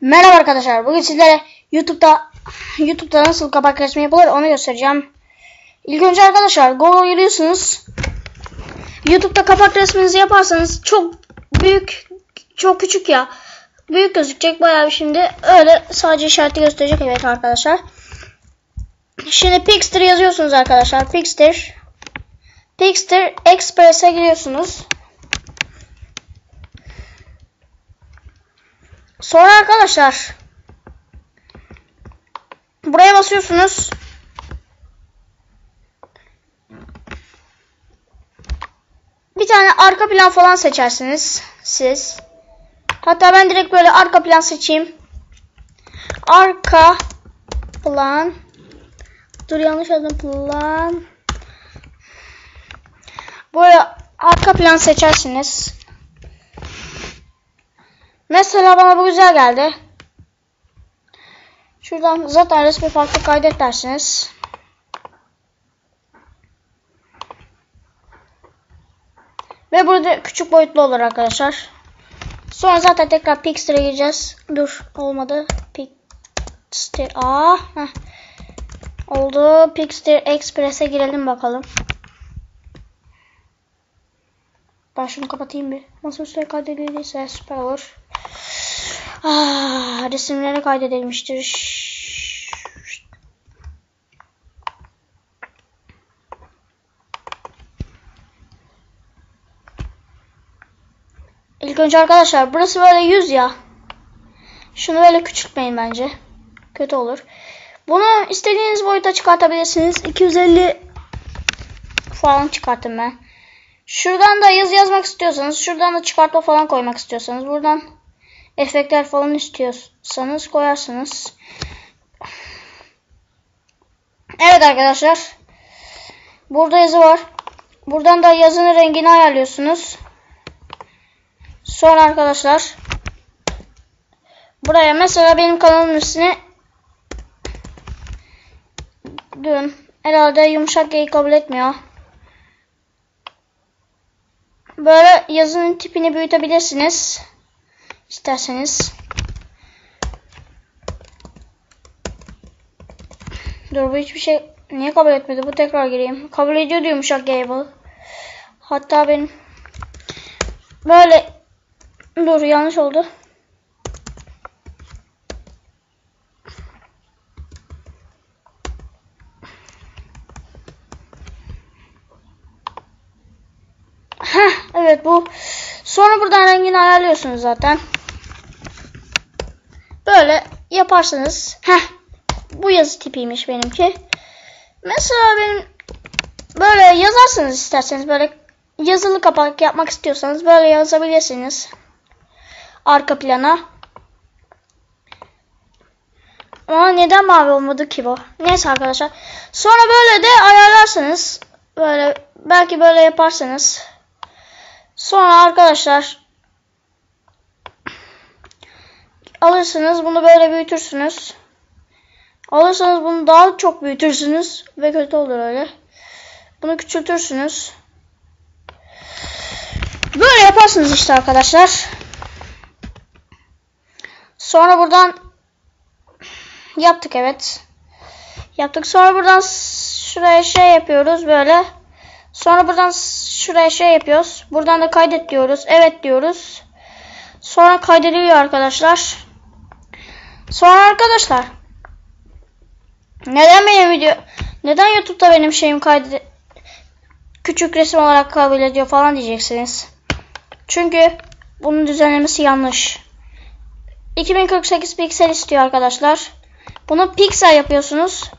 Merhaba arkadaşlar. Bugün sizlere YouTube'da YouTube'da nasıl kapak resmi yapılır onu göstereceğim. İlk önce arkadaşlar Google'a giriyorsunuz. YouTube'da kapak resminizi yaparsanız çok büyük, çok küçük ya. Büyük gözükecek bayağı bir şimdi. Öyle sadece işareti gösterecek evet arkadaşlar. Şimdi Pixter yazıyorsunuz arkadaşlar. Pixter. Pixter Express'e giriyorsunuz. Sonra arkadaşlar buraya basıyorsunuz. Bir tane arka plan falan seçersiniz siz. Hatta ben direkt böyle arka plan seçeyim. Arka plan. Dur yanlış yazdım plan. Böyle arka plan seçersiniz. Mesela bana bu güzel geldi. Şuradan zaten resmi farklı kaydet dersiniz. Ve burada küçük boyutlu olur arkadaşlar. Sonra zaten tekrar Pixter'e gireceğiz. Dur olmadı. Pixter. Heh. Oldu. Pixter Express'e girelim bakalım. Ben şunu kapatayım bir. Masaüstü kaydedildiyse süper olur. Ah, resimlere kaydedilmiştir. İlk önce arkadaşlar burası böyle yüz ya. Şunu böyle küçültmeyin bence. Kötü olur. Bunu istediğiniz boyuta çıkartabilirsiniz. 250 falan çıkarttım ben. Şuradan da yazı yazmak istiyorsanız, şuradan da çıkartma falan koymak istiyorsanız, buradan efektler falan istiyorsanız koyarsınız. Evet arkadaşlar. Burada yazı var. Buradan da yazının rengini ayarlıyorsunuz. Sonra arkadaşlar buraya mesela benim kanalımın üstüne durun. Herhalde yumuşak G'yi kabul etmiyor. Böyle yazının tipini büyütebilirsiniz. İsterseniz. Dur bu hiçbir şey niye kabul etmedi? Bu tekrar gireyim. Kabul ediyor yumuşak G bu. Hatta benim böyle dur yanlış oldu. Heh, evet bu. Sonra buradan rengini ayarlıyorsunuz zaten. Böyle yaparsınız. Heh, bu yazı tipiymiş benimki. Mesela benim böyle yazarsınız isterseniz böyle yazılı kapak yapmak istiyorsanız böyle yazabilirsiniz. Arka plana. Ama neden mavi olmadı ki bu? Neyse arkadaşlar. Sonra böyle de ayarlarsınız. Böyle belki böyle yaparsınız. Sonra arkadaşlar alırsınız bunu böyle büyütürsünüz. Alırsanız bunu daha çok büyütürsünüz ve kötü olur öyle. Bunu küçültürsünüz. Böyle yaparsınız işte arkadaşlar. Sonra buradan yaptık evet. Yaptık. Sonra buradan şuraya şey yapıyoruz böyle. Sonra buradan şuraya şey yapıyoruz. Buradan da kaydet diyoruz. Evet diyoruz. Sonra kaydediliyor arkadaşlar. Sonra arkadaşlar. Neden benim video neden YouTube'da benim şeyim kaydet küçük resim olarak kabul ediyor falan diyeceksiniz. Çünkü bunun düzenlemesi yanlış. 2048 piksel istiyor arkadaşlar. Bunu piksel yapıyorsunuz.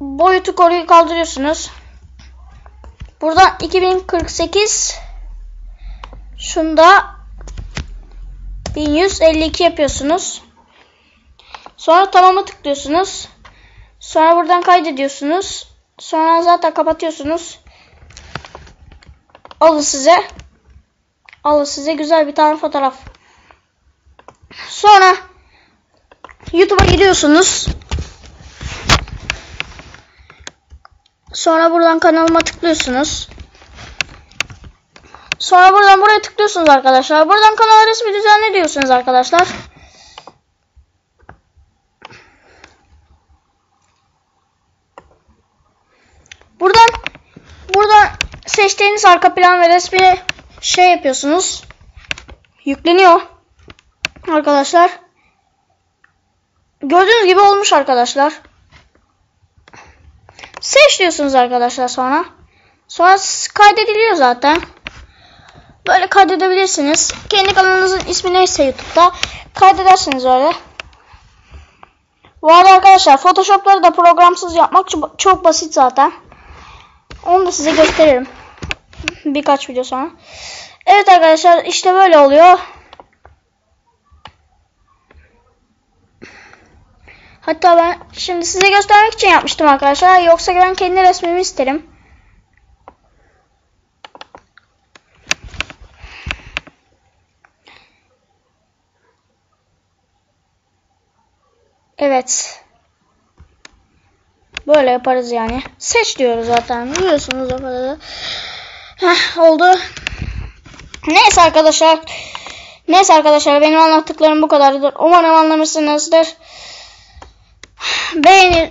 Boyutu koruyu kaldırıyorsunuz. Buradan 2048 şunda 1152 yapıyorsunuz. Sonra tamama tıklıyorsunuz. Sonra buradan kaydediyorsunuz. Sonra zaten kapatıyorsunuz. Alın size. Alın size güzel bir tane fotoğraf. Sonra YouTube'a giriyorsunuz. Sonra buradan kanalıma tıklıyorsunuz. Sonra buradan buraya tıklıyorsunuz arkadaşlar. Buradan kanal resmi düzenle diyorsunuz arkadaşlar. Seçtiğiniz arka plan ve resmi şey yapıyorsunuz. Yükleniyor. Arkadaşlar. Gördüğünüz gibi olmuş arkadaşlar. Seç diyorsunuz arkadaşlar sonra. Sonra kaydediliyor zaten. Böyle kaydedebilirsiniz. Kendi kanalınızın ismi neyse YouTube'da kaydedersiniz öyle. Bu arada arkadaşlar Photoshop'ları da programsız yapmak çok basit zaten. Onu da size gösteririm. Birkaç video sonra. Evet arkadaşlar işte böyle oluyor. Hatta ben şimdi size göstermek için yapmıştım arkadaşlar. Yoksa ben kendi resmimi isterim. Evet. Böyle yaparız yani. Seç diyoruz zaten. Biliyorsunuz o kadar. Heh, oldu. Neyse arkadaşlar. Neyse arkadaşlar benim anlattıklarım bu kadardır. Umarım anlamışsınızdır. Beğenin,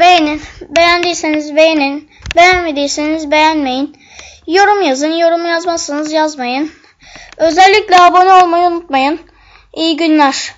beğenin. Beğendiyseniz beğenin. Beğenmediyseniz beğenmeyin. Yorum yazın. Yorum yazmazsanız yazmayın. Özellikle abone olmayı unutmayın. İyi günler.